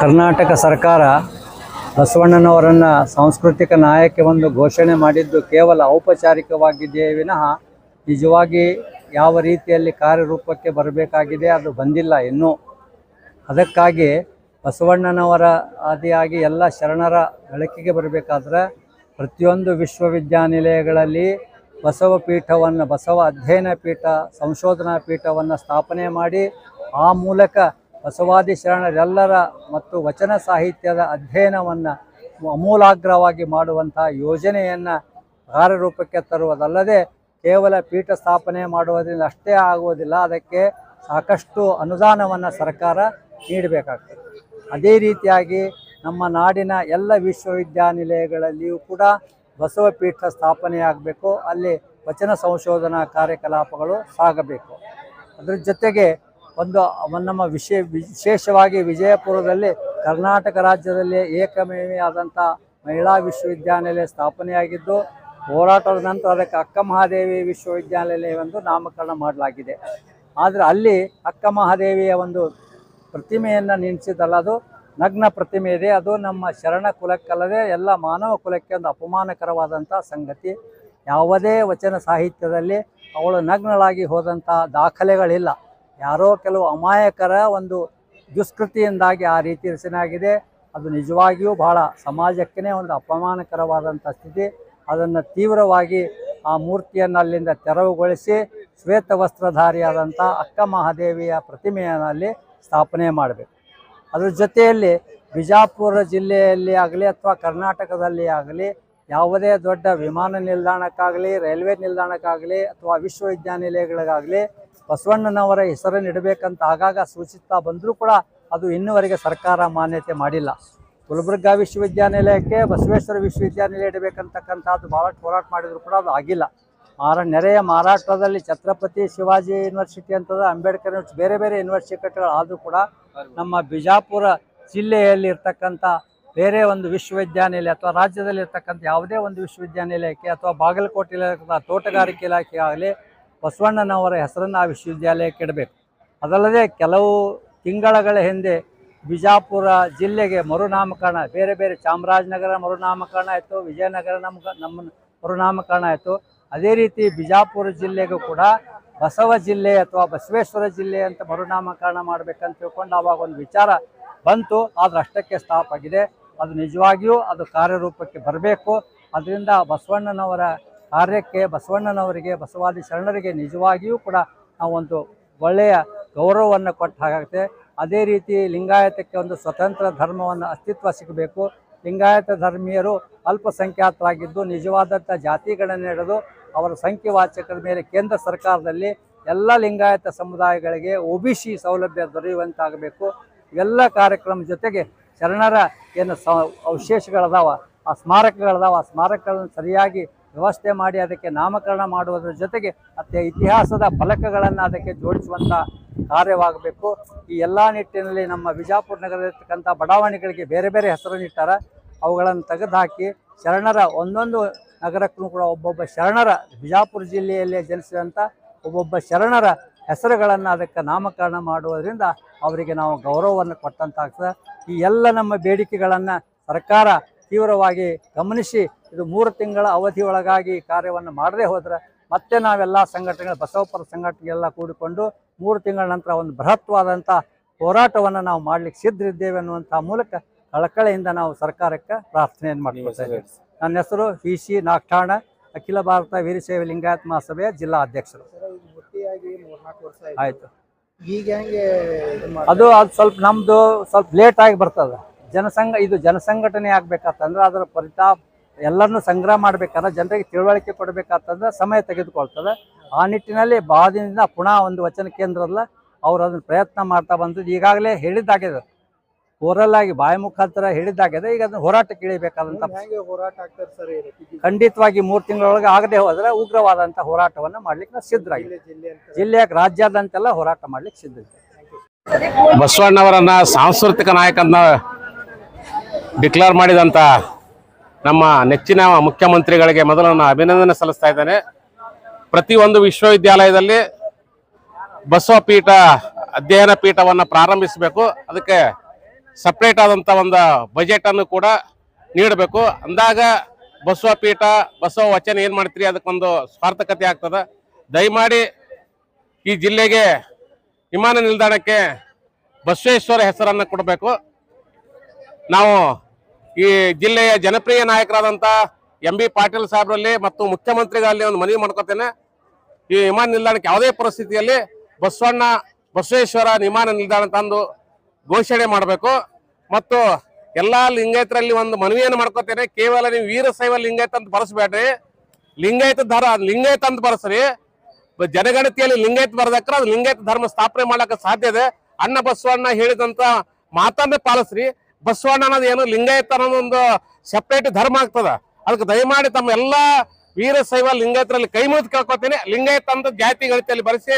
ಕರ್ನಾಟಕ ಸರ್ಕಾರ ಬಸವಣ್ಣನವರನ್ನು ಸಾಂಸ್ಕೃತಿಕ ನಾಯಕವೆಂದು ಘೋಷಣೆ ಮಾಡಿದ್ದು ಕೇವಲ ಔಪಚಾರಿಕವಾಗಿದೆಯೇ ವಿನಃ ನಿಜವಾಗಿ ಯಾವ ರೀತಿಯಲ್ಲಿ ಕಾರ್ಯರೂಪಕ್ಕೆ ಬರಬೇಕಾಗಿದೆ ಅದು ಬಂದಿಲ್ಲ ಇನ್ನೂ. ಅದಕ್ಕಾಗಿ ಬಸವಣ್ಣನವರ ಆದಿಯಾಗಿ ಎಲ್ಲ ಶರಣರ ಬೆಳಕಿಗೆ ಬರಬೇಕಾದ್ರೆ ಪ್ರತಿಯೊಂದು ವಿಶ್ವವಿದ್ಯಾನಿಲಯಗಳಲ್ಲಿ ಬಸವ ಪೀಠವನ್ನು, ಬಸವ ಅಧ್ಯಯನ ಪೀಠ, ಸಂಶೋಧನಾ ಪೀಠವನ್ನು ಸ್ಥಾಪನೆ ಮಾಡಿ ಆ ಮೂಲಕ ಬಸವಾದಿ ಶರಣರೆಲ್ಲರ ಮತ್ತು ವಚನ ಸಾಹಿತ್ಯದ ಅಧ್ಯಯನವನ್ನು ಅಮೂಲಾಗ್ರವಾಗಿ ಮಾಡುವಂಥ ಯೋಜನೆಯನ್ನು ಕಾರ್ಯರೂಪಕ್ಕೆ ತರುವುದಲ್ಲದೆ ಕೇವಲ ಪೀಠ ಸ್ಥಾಪನೆ ಮಾಡುವುದರಿಂದ ಅಷ್ಟೇ ಆಗುವುದಿಲ್ಲ. ಅದಕ್ಕೆ ಸಾಕಷ್ಟು ಅನುದಾನವನ್ನು ಸರ್ಕಾರ ನೀಡಬೇಕಾಗ್ತದೆ. ಅದೇ ರೀತಿಯಾಗಿ ನಮ್ಮ ನಾಡಿನ ಎಲ್ಲ ವಿಶ್ವವಿದ್ಯಾನಿಲಯಗಳಲ್ಲಿಯೂ ಕೂಡ ಬಸವ ಪೀಠ ಸ್ಥಾಪನೆಯಾಗಬೇಕು. ಅಲ್ಲಿ ವಚನ ಸಂಶೋಧನಾ ಕಾರ್ಯಕಲಾಪಗಳು ಸಾಗಬೇಕು. ಅದರ ಜೊತೆಗೆ ಒಂದು ನಮ್ಮ ವಿಶೇ ವಿಶೇಷವಾಗಿ ವಿಜಯಪುರದಲ್ಲಿ ಕರ್ನಾಟಕ ರಾಜ್ಯದಲ್ಲಿ ಏಕಮೇವಿ ಆದಂಥ ಮಹಿಳಾ ವಿಶ್ವವಿದ್ಯಾನಿಲಯ ಸ್ಥಾಪನೆಯಾಗಿದ್ದು, ಹೋರಾಟದ ನಂತರ ಅದಕ್ಕೆ ಅಕ್ಕ ಮಹಾದೇವಿ ವಿಶ್ವವಿದ್ಯಾನಿಲಯವೆಂದು ನಾಮಕರಣ ಮಾಡಲಾಗಿದೆ. ಆದರೆ ಅಲ್ಲಿ ಅಕ್ಕ ಮಹಾದೇವಿಯ ಒಂದು ಪ್ರತಿಮೆಯನ್ನು ನಿಲ್ಲಿಸಿದಲ್ಲ ಅದು, ನಗ್ನ ಪ್ರತಿಮೆ ಇದೆ. ಅದು ನಮ್ಮ ಶರಣ ಕುಲಕ್ಕಲ್ಲದೆ ಎಲ್ಲ ಮಾನವ ಕುಲಕ್ಕೆ ಒಂದು ಅಪಮಾನಕರವಾದಂಥ ಸಂಗತಿ. ಯಾವುದೇ ವಚನ ಸಾಹಿತ್ಯದಲ್ಲಿ ಅವಳು ನಗ್ನಳಾಗಿ ಹೋದಂಥ ದಾಖಲೆಗಳಿಲ್ಲ. ಯಾರೋ ಕೆಲವು ಅಮಾಯಕರ ಒಂದು ದುಷ್ಕೃತಿಯಿಂದಾಗಿ ಆ ರೀತಿ ರಚನೆ ಅದು ನಿಜವಾಗಿಯೂ ಬಹಳ ಸಮಾಜಕ್ಕೇ ಒಂದು ಅಪಮಾನಕರವಾದಂಥ ಸ್ಥಿತಿ. ಅದನ್ನು ತೀವ್ರವಾಗಿ ಆ ಮೂರ್ತಿಯನ್ನು ಅಲ್ಲಿಂದ ತೆರವುಗೊಳಿಸಿ ಶ್ವೇತ ವಸ್ತ್ರಧಾರಿಯಾದಂಥ ಅಕ್ಕ ಮಹಾದೇವಿಯ ಪ್ರತಿಮೆಯನ್ನು ಅಲ್ಲಿ ಸ್ಥಾಪನೆ ಮಾಡಬೇಕು. ಅದರ ಜೊತೆಯಲ್ಲಿ ಬಿಜಾಪುರ ಜಿಲ್ಲೆಯಲ್ಲಿ ಆಗಲಿ ಅಥವಾ ಕರ್ನಾಟಕದಲ್ಲಿ ಆಗಲಿ ಯಾವುದೇ ದೊಡ್ಡ ವಿಮಾನ ನಿಲ್ದಾಣಕ್ಕಾಗಲಿ, ರೈಲ್ವೆ ನಿಲ್ದಾಣಕ್ಕಾಗಲಿ ಅಥವಾ ವಿಶ್ವವಿದ್ಯಾನಿಲಯಗಳಿಗಾಗಲಿ ಬಸವಣ್ಣನವರ ಹೆಸರನ್ನು ಇಡಬೇಕಂತ ಆಗಾಗ ಸೂಚಿಸ್ತಾ ಬಂದರೂ ಕೂಡ ಅದು ಇನ್ನುವರೆಗೆ ಸರ್ಕಾರ ಮಾನ್ಯತೆ ಮಾಡಿಲ್ಲ. ಗುಲ್ಬರ್ಗಾ ವಿಶ್ವವಿದ್ಯಾನಿಲಯಕ್ಕೆ ಬಸವೇಶ್ವರ ವಿಶ್ವವಿದ್ಯಾನಿಲಯ ಇಡಬೇಕಂತಕ್ಕಂಥದ್ದು ಭಾಳಷ್ಟು ಹೋರಾಟ ಮಾಡಿದರೂ ಕೂಡ ಅದು ಆಗಿಲ್ಲ. ಮಾರ ನೆರೆಯ ಮಹಾರಾಷ್ಟ್ರದಲ್ಲಿ ಛತ್ರಪತಿ ಶಿವಾಜಿ ಯೂನಿವರ್ಸಿಟಿ ಅಂತದ ಅಂಬೇಡ್ಕರ್ ಯೂನಿವರ್ಸಿಟಿ, ಬೇರೆ ಬೇರೆ ಯೂನಿವರ್ಸಿಟಿಗಳು ಆದರೂ ಕೂಡ ನಮ್ಮ ಬಿಜಾಪುರ ಜಿಲ್ಲೆಯಲ್ಲಿ ಇರ್ತಕ್ಕಂಥ ಬೇರೆ ಒಂದು ವಿಶ್ವವಿದ್ಯಾನಿಲಯ ಅಥವಾ ರಾಜ್ಯದಲ್ಲಿ ಇರ್ತಕ್ಕಂಥ ಯಾವುದೇ ಒಂದು ವಿಶ್ವವಿದ್ಯಾನಿಲಯಕ್ಕೆ ಅಥವಾ ಬಾಗಲಕೋಟೆ ಇಲಾಖೆ ತೋಟಗಾರಿಕೆ ಇಲಾಖೆ ಆಗಲಿ ಬಸವಣ್ಣನವರ ಹೆಸರನ್ನು ಆ ವಿಶ್ವವಿದ್ಯಾಲಯಕ್ಕೆ ಇಡಬೇಕು. ಅದಲ್ಲದೆ ಕೆಲವು ತಿಂಗಳಗಳ ಹಿಂದೆ ಬಿಜಾಪುರ ಜಿಲ್ಲೆಗೆ ಮರುನಾಮಕರಣ, ಬೇರೆ ಬೇರೆ ಚಾಮರಾಜನಗರ ಮರುನಾಮಕರಣ ಆಯಿತು, ವಿಜಯನಗರ ನಮ್ಗೆ ನಮ್ಮ ಮರುನಾಮಕರಣ ಆಯಿತು. ಅದೇ ರೀತಿ ಬಿಜಾಪುರ ಜಿಲ್ಲೆಗೂ ಕೂಡ ಬಸವ ಜಿಲ್ಲೆ ಅಥವಾ ಬಸವೇಶ್ವರ ಜಿಲ್ಲೆ ಅಂತ ಮರುನಾಮಕರಣ ಮಾಡಬೇಕಂತ ತಿಳ್ಕೊಂಡು ಆವಾಗ ಒಂದು ವಿಚಾರ ಬಂತು. ಆದ್ರೆ ಅಷ್ಟಕ್ಕೆ ಸ್ಟಾಪ್ ಆಗಿದೆ. ಅದು ನಿಜವಾಗಿಯೂ ಅದು ಕಾರ್ಯರೂಪಕ್ಕೆ ಬರಬೇಕು. ಅದರಿಂದ ಬಸವಣ್ಣನವರ ಕಾರ್ಯಕ್ಕೆ ಬಸವಣ್ಣನವರಿಗೆ, ಬಸವಾದಿ ಶರಣರಿಗೆ ನಿಜವಾಗಿಯೂ ಕೂಡ ನಾವೊಂದು ಒಳ್ಳೆಯ ಗೌರವವನ್ನು ಕೊಟ್ಟ ಹಾಗಾಗುತ್ತೆ. ಅದೇ ರೀತಿ ಲಿಂಗಾಯತಕ್ಕೆ ಒಂದು ಸ್ವತಂತ್ರ ಧರ್ಮವನ್ನು ಅಸ್ತಿತ್ವ ಸಿಗಬೇಕು. ಲಿಂಗಾಯತ ಧರ್ಮೀಯರು ಅಲ್ಪಸಂಖ್ಯಾತರಾಗಿದ್ದು ನಿಜವಾದಂಥ ಜಾತಿಗಳನ್ನು ಹಿಡಿದು ಅವರ ಸಂಖ್ಯೆವಾಚಕರ ಮೇಲೆ ಕೇಂದ್ರ ಸರ್ಕಾರದಲ್ಲಿ ಎಲ್ಲ ಲಿಂಗಾಯತ ಸಮುದಾಯಗಳಿಗೆ ಒ ಬಿ ಸಿ ಸೌಲಭ್ಯ ದೊರೆಯುವಂತಾಗಬೇಕು. ಇವೆಲ್ಲ ಕಾರ್ಯಕ್ರಮ ಜೊತೆಗೆ ಶರಣರ ಏನು ಸ ಅವಶೇಷಗಳದಾವ, ಆ ಸ್ಮಾರಕಗಳದಾವ, ಆ ಸ್ಮಾರಕಗಳನ್ನು ಸರಿಯಾಗಿ ವ್ಯವಸ್ಥೆ ಮಾಡಿ ಅದಕ್ಕೆ ನಾಮಕರಣ ಮಾಡುವುದರ ಜೊತೆಗೆ ಮತ್ತೆ ಇತಿಹಾಸದ ಫಲಕಗಳನ್ನು ಅದಕ್ಕೆ ಜೋಡಿಸುವಂಥ ಕಾರ್ಯವಾಗಬೇಕು. ಈ ಎಲ್ಲ ನಿಟ್ಟಿನಲ್ಲಿ ನಮ್ಮ ವಿಜಾಪುರ ನಗರದಲ್ಲಿರ್ತಕ್ಕಂಥ ಬಡಾವಣೆಗಳಿಗೆ ಬೇರೆ ಬೇರೆ ಹೆಸರನ್ನಿಟ್ಟಾರ ಅವುಗಳನ್ನು ತೆಗೆದುಹಾಕಿ ಶರಣರ ಒಂದೊಂದು ನಗರಕ್ಕೂ ಕೂಡ ಒಬ್ಬೊಬ್ಬ ಶರಣರ ಬಿಜಾಪುರ ಜಿಲ್ಲೆಯಲ್ಲೇ ಜನಿಸಿದಂಥ ಒಬ್ಬೊಬ್ಬ ಶರಣರ ಹೆಸರುಗಳನ್ನು ಅದಕ್ಕೆ ನಾಮಕರಣ ಮಾಡುವುದರಿಂದ ಅವರಿಗೆ ನಾವು ಗೌರವವನ್ನು ಕೊಟ್ಟಂತಾಗ್ತದೆ. ಈ ಎಲ್ಲ ನಮ್ಮ ಬೇಡಿಕೆಗಳನ್ನು ಸರ್ಕಾರ ತೀವ್ರವಾಗಿ ಗಮನಿಸಿ ಇದು ಮೂರು ತಿಂಗಳ ಅವಧಿ ಒಳಗಾಗಿ ಕಾರ್ಯವನ್ನು ಮಾಡದೇ ಹೋದರೆ ಮತ್ತೆ ನಾವೆಲ್ಲ ಸಂಘಟನೆಗಳು ಬಸವಪರ ಸಂಘಟನೆಗೆಲ್ಲ ಕೂಡಿಕೊಂಡು ಮೂರು ತಿಂಗಳ ನಂತರ ಒಂದು ಬೃಹತ್ವಾದಂಥ ಹೋರಾಟವನ್ನು ನಾವು ಮಾಡಲಿಕ್ಕೆ ಸಿದ್ಧರಿದ್ದೇವೆ ಅನ್ನುವಂಥ ಮೂಲಕ ಕಳಕಳೆಯಿಂದ ನಾವು ಸರ್ಕಾರಕ್ಕೆ ಪ್ರಾರ್ಥನೆಯನ್ನು ಮಾಡ್ಕೊಳ್ತಾ ಇದ್ದೇವೆ. ನನ್ನ ಹೆಸರು ವಿ ಸಿ ನಾಗಠಾಣ ಅಖಿಲ ಭಾರತ ವೀರಶೈವ ಲಿಂಗಾಯತ್ ಮಹಾಸಭೆಯ ಜಿಲ್ಲಾ ಅಧ್ಯಕ್ಷರು. ಆಯ್ತು. ಆಯಿತು. ಈಗ ಹೆಂಗೆ ಅದು ಅದು ಸ್ವಲ್ಪ ನಮ್ಮದು ಸ್ವಲ್ಪ ಲೇಟ್ ಆಗಿ ಬರ್ತದೆ. ಜನಸಂಘ ಇದು ಜನಸಂಘಟನೆ ಆಗ್ಬೇಕಾತಂದ್ರೆ ಅದರ ಪರಿತಾಪ ಎಲ್ಲರನ್ನೂ ಸಂಗ್ರಹ ಮಾಡ್ಬೇಕಾದ್ರೆ ಜನರಿಗೆ ತಿಳುವಳಿಕೆ ಕೊಡಬೇಕಾತಂದ್ರೆ ಸಮಯ ತೆಗೆದುಕೊಳ್ತದೆ. ಆ ನಿಟ್ಟಿನಲ್ಲಿ ಬಾದಿನಿಂದ ದಿನದಿಂದ ಪುನಃ ಒಂದು ವಚನ ಕೇಂದ್ರದಲ್ಲ ಅವರು ಅದನ್ನು ಪ್ರಯತ್ನ ಮಾಡ್ತಾ ಬಂದಿದ್ದು. ಈಗಾಗಲೇ ಹೇಳಿದ್ದಾಗಿದೆ. ಓರಲ್ ಆಗಿ ಬಾಯಿ ಮುಖಾಂತರ ಹೇಳಿದ್ದಾಗಿದೆ. ಈಗ ಅದನ್ನು ಹೋರಾಟಕ್ಕೆ ಇಳಿಬೇಕಾದಂಥ ಹೆಂಗೆ ಹೋರಾಟ ಆಗ್ತಾರೆ ಸರ್ ಖಂಡಿತವಾಗಿ ಮೂರು ತಿಂಗಳೊಳಗೆ ಆಗದೆ ಹೋದ್ರೆ ಉಗ್ರವಾದಂಥ ಹೋರಾಟವನ್ನು ಮಾಡ್ಲಿಕ್ಕೆ ನಾವು ಸಿದ್ಧರಾಗಿದೆ ಜಿಲ್ಲೆಯ ರಾಜ್ಯಾದ್ಯಂತೆಲ್ಲ ಹೋರಾಟ ಮಾಡ್ಲಿಕ್ಕೆ ಸಿದ್ಧತೆ ಬಸವಣ್ಣವರನ್ನ ಸಾಂಸ್ಕೃತಿಕ ನಾಯಕನ ಡಿಕ್ಲೇರ್ ಮಾಡಿದಂಥ ನಮ್ಮ ನೆಚ್ಚಿನ ಮುಖ್ಯಮಂತ್ರಿಗಳಿಗೆ ಮೊದಲು ನಾನು ಅಭಿನಂದನೆ ಸಲ್ಲಿಸ್ತಾ ಇದ್ದೇನೆ. ಪ್ರತಿಯೊಂದು ವಿಶ್ವವಿದ್ಯಾಲಯದಲ್ಲಿ ಬಸವ ಪೀಠ ಅಧ್ಯಯನ ಪೀಠವನ್ನು ಪ್ರಾರಂಭಿಸಬೇಕು. ಅದಕ್ಕೆ ಸಪ್ರೇಟ್ ಆದಂಥ ಒಂದು ಬಜೆಟನ್ನು ಕೂಡ ನೀಡಬೇಕು. ಅಂದಾಗ ಬಸವ ಪೀಠ ಬಸವ ವಚನ ಏನು ಮಾಡ್ತೀರಿ? ಅದಕ್ಕೊಂದು ಸ್ವಾರ್ಥಕತೆ ಆಗ್ತದೆ. ದಯಮಾಡಿ ಈ ಜಿಲ್ಲೆಗೆ ವಿಮಾನ ನಿಲ್ದಾಣಕ್ಕೆ ಬಸವೇಶ್ವರ ಹೆಸರನ್ನು ಕೊಡಬೇಕು. ನಾವು ಈ ಜಿಲ್ಲೆಯ ಜನಪ್ರಿಯ ನಾಯಕರಾದಂಥ ಎಂ ಬಿ ಪಾಟೀಲ್ ಸಾಹೇಬ್ರಲ್ಲಿ ಮತ್ತು ಮುಖ್ಯಮಂತ್ರಿಗಳಲ್ಲಿ ಒಂದು ಮನವಿ ಮಾಡ್ಕೊತೇನೆ. ಈ ವಿಮಾನ ನಿಲ್ದಾಣಕ್ಕೆ ಯಾವುದೇ ಪರಿಸ್ಥಿತಿಯಲ್ಲಿ ಬಸವಣ್ಣ ಬಸವೇಶ್ವರ ವಿಮಾನ ನಿಲ್ದಾಣ ತಂದು ಘೋಷಣೆ ಮಾಡಬೇಕು. ಮತ್ತು ಎಲ್ಲ ಲಿಂಗಾಯತರಲ್ಲಿ ಒಂದು ಮನವಿಯನ್ನು ಮಾಡ್ಕೊತೇನೆ. ಕೇವಲ ನೀವು ವೀರಶೈವ ಲಿಂಗಾಯತ ಅಂತ ಬರೆಸ್ಬೇಡ್ರಿ ಲಿಂಗಾಯತ ಧರ ಲಿಂಗಾಯತ ಅಂತ ಬರೆಸ್ರಿ ಜನಗಣತಿಯಲ್ಲಿ ಲಿಂಗಾಯತ ಬರ್ದಕ್ರ ಅದು ಲಿಂಗಾಯತ ಧರ್ಮ ಸ್ಥಾಪನೆ ಮಾಡಕ್ಕೆ ಸಾಧ್ಯ ಇದೆ. ಅಣ್ಣ ಬಸವಣ್ಣ ಹೇಳಿದಂತ ಮಾತನ್ನೇ ಪಾಲಿಸ್ರಿ. ಬಸವಣ್ಣ ಅನ್ನೋದು ಏನು ಲಿಂಗಾಯತ ಅನ್ನೋದು ಒಂದು ಸೆಪರೇಟ್ ಧರ್ಮ ಆಗ್ತದ. ಅದಕ್ಕೆ ದಯಮಾಡಿ ತಮ್ಮ ಎಲ್ಲಾ ವೀರಶೈವ ಲಿಂಗಾಯತರಲ್ಲಿ ಕೈ ಮುಗಿದು ಕೇಳ್ಕೊತೀನಿ. ಲಿಂಗಾಯತ ಜಾತಿ ಗಣಿತಲ್ಲಿ ಬರೆಸಿ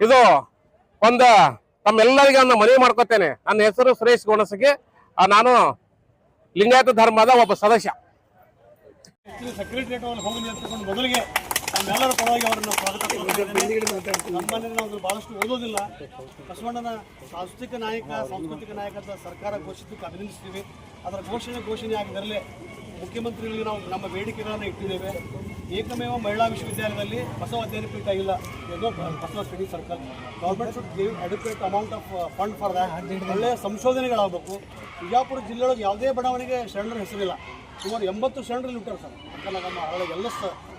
ಇದು ಒಂದು ತಮ್ಮೆಲ್ಲರಿಗೆ ಒಂದು ಮನವಿ ಮಾಡ್ಕೊತೇನೆ. ನನ್ನ ಹೆಸರು ಸುರೇಶ್ ಗೋಣಸಗಿ ನಾನು ಲಿಂಗಾಯತ ಧರ್ಮದ ಒಬ್ಬ ಸದಸ್ಯ. ನಮ್ಮೆಲ್ಲರ ಪರವಾಗಿ ಅವರನ್ನು ಸ್ವಾಗತ. ನಮ್ಮಲ್ಲಿ ನಾವು ಬಹಳಷ್ಟು ಓದೋದಿಲ್ಲ. ಬಸವಣ್ಣನ ಸಾಂಸ್ಕೃತಿಕ ನಾಯಕ ಸಾಂಸ್ಕೃತಿಕ ನಾಯಕ ಅಂತ ಸರ್ಕಾರ ಘೋಷಿಸಕ್ಕೆ ಅಭಿನಂದಿಸ್ತೀವಿ. ಅದರ ಘೋಷಣೆ ಘೋಷಣೆ ಆಗಿದ್ದರಲ್ಲೇ ಮುಖ್ಯಮಂತ್ರಿಗಳಿಗೆ ನಾವು ನಮ್ಮ ಬೇಡಿಕೆಗಳನ್ನು ಇಟ್ಟಿದ್ದೇವೆ. ಏಕಮೇವ ಮಹಿಳಾ ವಿಶ್ವವಿದ್ಯಾಲಯದಲ್ಲಿ ಬಸವ ಅಧ್ಯಯನ ಪೀಠ ಇಲ್ಲ ಏನೋ Basava study circle. Government should give adequate amount of fund for that ಒಳ್ಳೆಯ ಸಂಶೋಧನೆಗಳಾಗಬೇಕು. ಬಿಜಾಪುರ ಜಿಲ್ಲೆಯೊಳಗೆ ಯಾವುದೇ ಬಡಾವಣೆಗೆ ಶರಣರ ಹೆಸರಿಲ್ಲ. ಸುಮಾರು ಎಂಬತ್ತು ಶರಣರಲ್ಲಿ ಇಲ್ಲಿ ಹುಟ್ಟಾರ ಸರ್. ಅಂತ ನಮ್ಮ ಎಲ್ಲ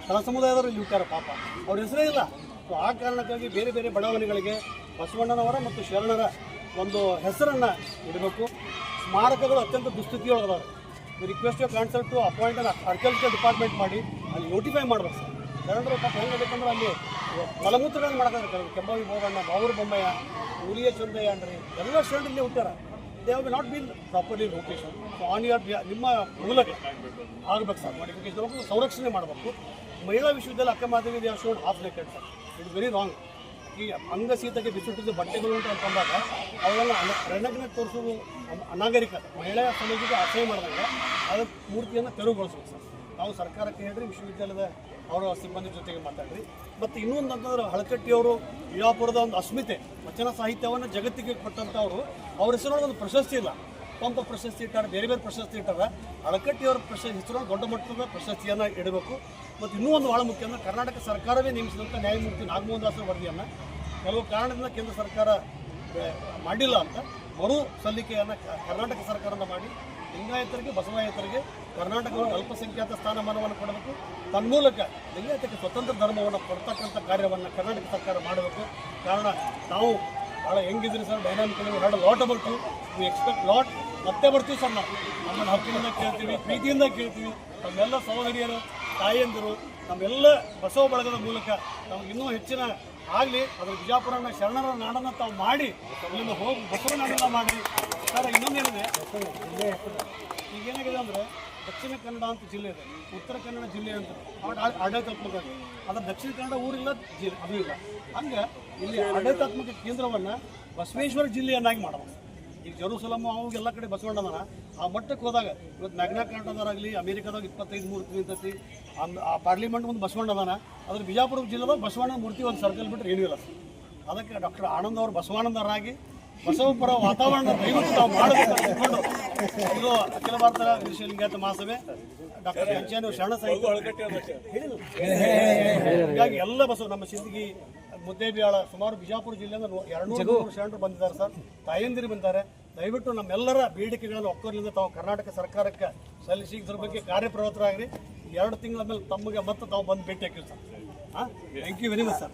ಸ್ಥಳ ಸಮುದಾಯದವರು ಇಲ್ಲಿ ಹುಟ್ಟಾರ ಪಾಪ. ಅವ್ರ ಹೆಸರೇ ಇಲ್ಲ. ಸೊ ಆ ಕಾರಣಕ್ಕಾಗಿ ಬೇರೆ ಬೇರೆ ಬಡಾವಣೆಗಳಿಗೆ ಬಸವಣ್ಣನವರ ಮತ್ತು ಶರಣರ ಒಂದು ಹೆಸರನ್ನು ಇಡಬೇಕು. ಸ್ಮಾರಕಗಳು ಅತ್ಯಂತ ದುಸ್ಥಿತಿಯೊಳಗದಾವೆ request you consult to appoint archaeological department ಮಾಡಿ, ಅಲ್ಲಿ ನೋಟಿಫೈ ಮಾಡ್ಬೇಕು ಸರ್. ಶರಣರು ಪಾಪ ಹೆಂಗಬೇಕಂದ್ರೆ ಅಲ್ಲಿ ಮಲಮೂತ್ರಗಳನ್ನು ಮಾಡ್ತಾರೆ ಕೆಂಬಾವಿ ಬೋಗಣ್ಣ, ಬಾವೂರು ಬೊಮ್ಮಯ್ಯ ಉರಿಯ ಚಂದಯ್ಯ ಅಂದ್ರಿ ಎಲ್ಲ ಶರಣ ಇಲ್ಲಿ ಹುಟ್ಟಾರ. They have not been properly location so on your ನಿಮ್ಮ ಮೂಲಕ ಆಗಬೇಕು ಸರ್. ಮಾಡಿ ಸಂರಕ್ಷಣೆ ಮಾಡಬೇಕು. ಮಹಿಳಾ ವಿಶ್ವವಿದ್ಯಾಲಯ Akka Madhavi they showed half naked sir it very wrong ಈ ಅಂಗಸೀತಕ್ಕೆ ಬಿಸಿಟ್ಟಿದ್ದ ಬಟ್ಟೆಗಳು ಅಂತ ಅಂತಂದಾಗ ಅನ ರಣಗ್ನೆ ತೋರಿಸೋದು ಅನಾಗರಿಕ. ಮಹಿಳಾ ಸಮಾಜಕ್ಕೆ ಅಸಹ್ಯ ಮಾಡಿದಾಗ ಅದಕ್ಕೆ ಮೂರ್ತಿಯನ್ನು ತೆರವುಗೊಳಿಸ್ಬೇಕು ಸರ್ ನಾವು ಸರ್ಕಾರಕ್ಕೆ ಹೇಳ್ರಿ, ವಿಶ್ವವಿದ್ಯಾಲಯದ ಅವರ ಸಿಬ್ಬಂದಿ ಜೊತೆಗೆ ಮಾತಾಡ್ರಿ. ಮತ್ತು ಇನ್ನೊಂದು ಅಂತಂದ್ರೆ ಹಳಕಟ್ಟಿಯವರು, ವಿಜಾಪುರದ ಒಂದು ಅಸ್ಮಿತೆ ವಚನ ಸಾಹಿತ್ಯವನ್ನು ಜಗತ್ತಿಗೆ ಕೊಟ್ಟಂಥವ್ರು, ಅವ್ರ ಹೆಸರೊಳಗೆ ಒಂದು ಪ್ರಶಸ್ತಿ ಇಲ್ಲ. ಪಂಪ ಪ್ರಶಸ್ತಿ ಇಟ್ಟಾರೆ, ಬೇರೆ ಬೇರೆ ಪ್ರಶಸ್ತಿ ಇಟ್ಟಾರ. ಅಳಕಟ್ಟಿಯವರ ಪ್ರಶಸ್ತಿ ಹೆಸರು ದೊಡ್ಡ ಮಟ್ಟದ ಪ್ರಶಸ್ತಿಯನ್ನು ಇಡಬೇಕು. ಮತ್ತು ಇನ್ನೂ ಒಂದು ಭಾಳ ಮುಖ್ಯ ಅಂದರೆ ಕರ್ನಾಟಕ ಸರ್ಕಾರವೇ ನೇಮಿಸಿದಂಥ ನ್ಯಾಯಮೂರ್ತಿ ನಾಗಮೋಹನ್ ದಾಸರ ವರದಿಯನ್ನು. ಕೆಲವು ಕಾರಣದಿಂದ ಕೇಂದ್ರ ಸರ್ಕಾರ ಮಾಡಿಲ್ಲ ಅಂತ. ಮರು ಸಲ್ಲಿಕೆಯನ್ನು ಕರ್ನಾಟಕ ಸರ್ಕಾರದಿಂದ ಮಾಡಿ. ಲಿಂಗಾಯತರಿಗೆ, ಬಸವಾಯತರಿಗೆ ಕರ್ನಾಟಕವನ್ನು ಅಲ್ಪಸಂಖ್ಯಾತ ಸ್ಥಾನಮಾನವನ್ನು ಕೊಡಬೇಕು. ತನ್ಮೂಲಕ ಲಿಂಗಾಯತಕ್ಕೆ ಸ್ವತಂತ್ರ ಧರ್ಮವನ್ನು ಕೊಡ್ತಕ್ಕಂಥ ಕಾರ್ಯವನ್ನು ಕರ್ನಾಟಕ ಸರ್ಕಾರ ಮಾಡಬೇಕು. ಕಾರಣ, ನಾವು ಭಾಳ ಹೆಂಗಿದ್ರಿ sir dynamic lot about you we expect lot ಮತ್ತೆ ಬರ್ತೀವಿ ಸರ್ ನಾವು. ನಮ್ಮನ್ನು ಹಕ್ಕಿನಿಂದ ಕೇಳ್ತೀವಿ, ಪ್ರೀತಿಯಿಂದ ಕೇಳ್ತೀವಿ. ನಮ್ಮೆಲ್ಲ ಸಹೋದರಿಯರು, ತಾಯಿಯಂದಿರು, ನಮ್ಮೆಲ್ಲ ಬಸವ ಬಳಗದ ಮೂಲಕ ನಮ್ಗೆ ಇನ್ನೂ ಹೆಚ್ಚಿನ ಆಗಲಿ, ಅದ್ರ ಬಿಜಾಪುರನ ಶರಣರ ನಾಡನ್ನು ತಾವು ಮಾಡಿ ಅಲ್ಲಿಂದ ಹೋಗಿ ಬಸವ ನಾಡನ್ನ ಮಾಡಿ. ಸರ್ ಇನ್ನೊಂದೇನಿದೆ ಈಗೇನಾಗಿದೆ ಅಂದರೆ, ದಕ್ಷಿಣ ಕನ್ನಡ ಅಂತ ಜಿಲ್ಲೆ ಇದೆ. ಉತ್ತರ ಕನ್ನಡ ಜಿಲ್ಲೆ ಅಂತ. ಆಡ- ಆದರೆ ಆಡಳಿತಾತ್ಮಕ ಅದರ ದಕ್ಷಿಣ ಕನ್ನಡ ಊರಿಲ್ಲ ಜಿಲ್ಲೆ ಅದು ಇಲ್ಲ. ಹಂಗೆ ಇಲ್ಲಿ ಆಡಳಿತಾತ್ಮಕ ಕೇಂದ್ರವನ್ನು ಬಸವೇಶ್ವರ ಜಿಲ್ಲೆಯನ್ನಾಗಿ ಮಾಡಬೇಕು. ಈಗ ಜೆರೂಸಲಮ್ ಅವು ಎಲ್ಲ ಕಡೆ ಬಸವಣ್ಣನ ಆ ಮಟ್ಟಕ್ಕೆ ಹೋದಾಗ ಇವತ್ತು ಮ್ಯಾಗ್ನಾ ಕಾರ್ಟದಾರಾಗಲಿ ಅಮೇರಿಕಾದಾಗ ಇಪ್ಪತ್ತೈದು ಮೂರ್ತಿ ನಿಂತೈತಿ ಆ ಪಾರ್ಲಿಮೆಂಟ್ ಒಂದು ಬಸವಣ್ಣದಾನ ಅದ್ರ ಬಿಜಾಪುರ ಜಿಲ್ಲೆದಾಗ ಬಸವಣ್ಣ ಮೂರ್ತಿ ಒಂದು ಸರ್ಕಲ್ ಬಿಟ್ಟರೆ ಏನೂ ಇಲ್ಲ ಅದಕ್ಕೆ ಡಾಕ್ಟರ್ ಆನಂದ್ ಅವರು ಬಸವಾನಂದರಾಗಿ ಬಸವಪುರ ವಾತಾವರಣ ದಯವಿಟ್ಟು ನಾವು ಮಾಡಬೇಕು ಇದು ಅಖಿಲ ಭಾರತ ಲಿಂಗಾಯತ ಮಹಾಸಭೆ ಡಾಕ್ಟರ್ ಶರಣ ಸಾಹಿತ್ಯ. ಹೀಗಾಗಿ ಎಲ್ಲ ಬಸವ ನಮ್ಮ ಸಿಂದಗಿ ಮುದ್ದೇಬಿಯಾಳ ಸುಮಾರು ಬಿಜಾಪುರ ಜಿಲ್ಲೆಯಿಂದ ಎರಡು ನೂರು ಶರಣರು ಬಂದಿದ್ದಾರೆ ಸರ್. ತಾಯಂದಿರು ಬಂದಿದ್ದಾರೆ. ದಯವಿಟ್ಟು ನಮ್ಮೆಲ್ಲರ ಬೇಡಿಕೆಗಳನ್ನು ಒಕ್ಕೂರಿನಿಂದ ತಾವು ಕರ್ನಾಟಕ ಸರ್ಕಾರಕ್ಕೆ ಸಲ್ಲಿಸಿ ಇದ್ರ ಬಗ್ಗೆ ಕಾರ್ಯಪ್ರವೃತ್ತರಾಗ್ರಿ. ಎರಡು ತಿಂಗಳ ಮೇಲೆ ತಮಗೆ ಮತ್ತೆ ತಾವು ಬಂದು ಭೇಟಿ ಹಾಕಿರಿ ಸರ್. ಹಾಂ? Thank you very much sir